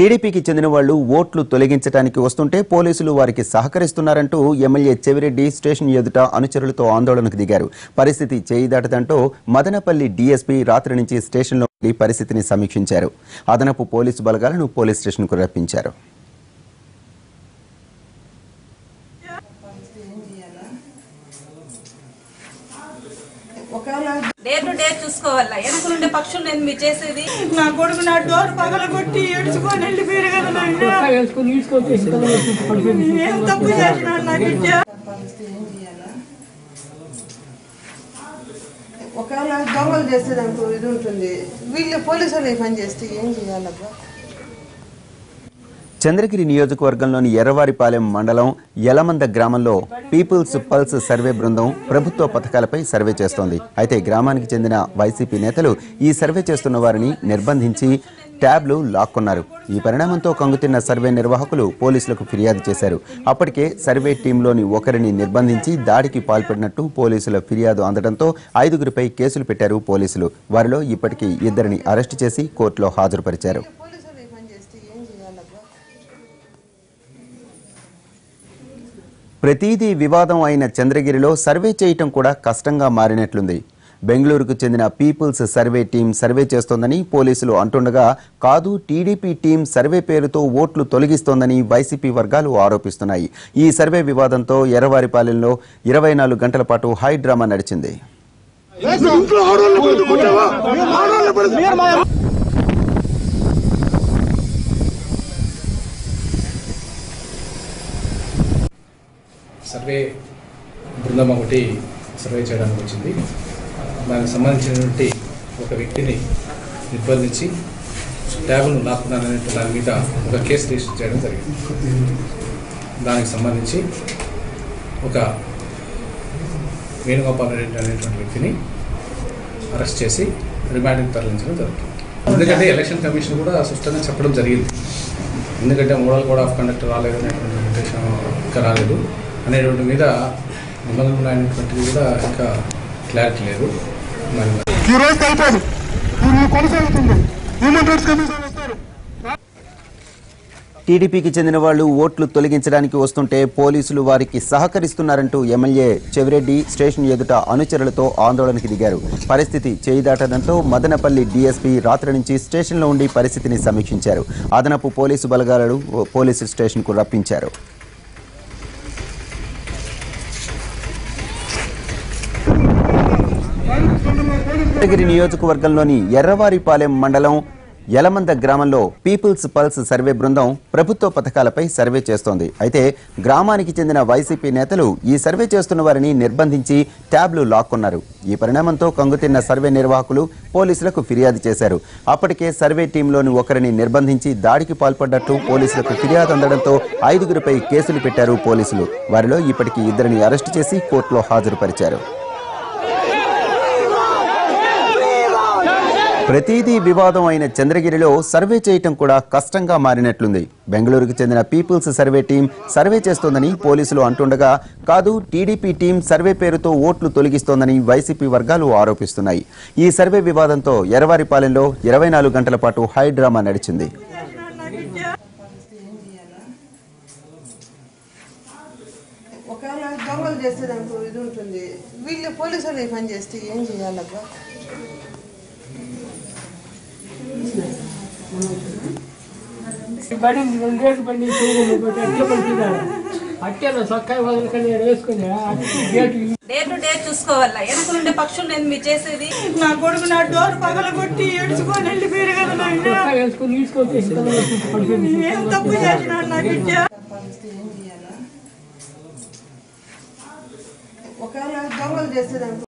టీడీపీకి చెందిన వాళ్ళు ఓట్లు తొలగించడానికి వస్తుంటే పోలీసులు వారికి సహకరిస్తున్నారంటూ ఎమ్మెల్యే చెవిరెడ్డి స్టేషన్ ఎదుట అనుచరులతో ఆందోళనకు దిగారు. పరిస్థితి చేయి దాటదంటూ మదనపల్లి డీఎస్పీ రాత్రి నుంచి స్టేషన్లో పరిస్థితిని సమీక్షించారు. అదనపు పోలీసు బలగాలను పోలీస్ స్టేషన్కు రప్పించారు. డే టు డే చూసుకోవాలా? వెనక నుండే పక్షులు నేను మీరు చేసేది? నా కొడుకు నా డోర్ పగల కొట్టి ఏడుచుకొని వెళ్ళిపోయారు కదా ఏం తప్పు చేసినాడు నా బిడ్డ? ఒకవేళ దొంగలు చేస్తే దానికి ఇది ఉంటుంది. వీళ్ళు పోలీసు వాళ్ళు ఈ పని చేస్తే ఏం చేయాలబ్బా? చంద్రగిరి నియోజకవర్గంలోని ఎర్రవారిపాలెం మండలం యలమంద గ్రామంలో పీపుల్స్ పల్స్ సర్వే బృందం ప్రభుత్వ పథకాలపై సర్వే చేస్తోంది. అయితే గ్రామానికి చెందిన వైసీపీ నేతలు ఈ సర్వే చేస్తున్న వారిని నిర్బంధించి ట్యాబ్లు లాక్కున్నారు. ఈ పరిణామంతో కంగుతిన్న సర్వే నిర్వాహకులు పోలీసులకు ఫిర్యాదు చేశారు. అప్పటికే సర్వే టీంలోని ఒకరిని నిర్బంధించి దాడికి పాల్పడినట్టు పోలీసుల ఫిర్యాదు అందడంతో ఐదుగురిపై కేసులు పెట్టారు పోలీసులు. వారిలో ఇప్పటికీ ఇద్దరిని అరెస్టు చేసి కోర్టులో హాజరుపరిచారు. ప్రతిదీ వివాదం అయిన చంద్రగిరిలో సర్వే చేయటం కూడా కష్టంగా మారినట్లుంది. బెంగళూరుకు చెందిన పీపుల్స్ సర్వే టీం సర్వే చేస్తోందని పోలీసులు అంటుండగా కాదు టీడీపీ టీం సర్వే పేరుతో ఓట్లు తొలగిస్తోందని వైసీపీ వర్గాలు ఆరోపిస్తున్నాయి. ఈ సర్వే వివాదంతో ఎర్రవారిపాలెంలో ఇరవై నాలుగు గంటల పాటు హై డ్రామా నడిచింది. సర్వే బృందం ఒకటి సర్వే చేయడానికి వచ్చింది. దానికి సంబంధించినటువంటి ఒక వ్యక్తిని నిర్బంధించి ట్యాబ్ను లాక్కున్నారనే దాని మీద ఒక కేసు రిజిస్టర్ చేయడం జరిగింది. దానికి సంబంధించి ఒక వేణుగోపాల్ రెడ్డి అనేటువంటి వ్యక్తిని అరెస్ట్ చేసి రిమాండ్కి తరలించడం జరుగుతుంది. ఎందుకంటే ఎలక్షన్ కమిషన్ కూడా స్పష్టంగా చెప్పడం జరిగింది. ఎందుకంటే మోడల్ కోడ్ ఆఫ్ కండక్ట్ రాలేదు అనేటువంటి ఇంకా రాలేదు. అనేటువంటి మీద నిబంధనలు ఉన్నాయనేటువంటిది కూడా ఇంకా క్లారిటీ లేదు. మరి ఈ రోజు అయిపోదు. ఇది కొనసాగుతుంది హ్యూమన్ రైట్స్ కమిషన్ వస్తారు. టీడీపీకి చెందిన వాళ్ళు ఓట్లు తొలగించడానికి వస్తుంటే పోలీసులు వారికి సహకరిస్తున్నారంటూ ఎమ్మెల్యే చెవిరెడ్డి స్టేషన్ ఎదుట అనుచరులతో ఆందోళనకి దిగారు. పరిస్థితి చేయి దాటడంతో మదనపల్లి డీఎస్పీ రాత్రి నుంచి స్టేషన్లో ఉండి పరిస్థితిని సమీక్షించారు. అదనపు పోలీసు బలగాలను పోలీసు స్టేషన్కు రప్పించారు. చంద్రగిరి నియోజకవర్గంలోని ఎర్రవారిపాలెం మండలం యలమంద గ్రామంలో పీపుల్స్ పల్స్ సర్వే బృందం ప్రభుత్వ పథకాలపై సర్వే చేస్తోంది. అయితే గ్రామానికి చెందిన వైసీపీ నేతలు ఈ సర్వే చేస్తున్న వారిని నిర్బంధించి ట్యాబ్లు లాక్కున్నారు. ఈ పరిణామంతో కంగుతిన్న సర్వే నిర్వాహకులు పోలీసులకు ఫిర్యాదు చేశారు. అప్పటికే సర్వే టీంలోని ఒకరిని నిర్బంధించి దాడికి పాల్పడ్డట్టు పోలీసులకు ఫిర్యాదు అందడంతో ఐదుగురిపై కేసులు పెట్టారు పోలీసులు. వారిలో ఇప్పటికీ ఇద్దరిని అరెస్టు చేసి కోర్టులో హాజరుపరిచారు. ప్రతిదీ వివాదం అయిన చంద్రగిరిలో సర్వే చేయటం కూడా కష్టంగా మారినట్లుంది. బెంగళూరుకు చెందిన పీపుల్స్ సర్వే టీం సర్వే చేస్తోందని పోలీసులు అంటుండగా కాదు టీడీపీ టీం సర్వే పేరుతో ఓట్లు తొలగిస్తోందని వైసీపీ వర్గాలు ఆరోపిస్తున్నాయి. ఈ సర్వే వివాదంతో ఎరవారిపాలెంలో ఇరవై నాలుగు గంటల పాటు హై డ్రామా నడిచింది. ఒకవేళ దొంగలు చేస్తే దాంట్లో ఇది ఉంటుంది. వీళ్ళు పోలీసు వాళ్ళు పని చేస్తే ఏం చేయాలబ్బా? బడి రెండేళ్ళు బండి చూడు అట్టే పడుతున్నారు అట్టేలో సొక్కాయ వదలకని వేసుకుని డే టు డే చూసుకోవాలా? వెనక నుండే పక్షులు నేను మీరు చేసేది? నా కొడుకు నా డోర్ పగల కొట్టి ఏడుచుకొని వెళ్ళిపోయారు కదా నాయన. సొక్కాయ వేసుకొని తీసుకొచ్చేసి పడిపోయింది ఏం తప్పు చేసినాడు నా బిడ్డ? ఒకవేళ దొంగలు చేస్తే దానికి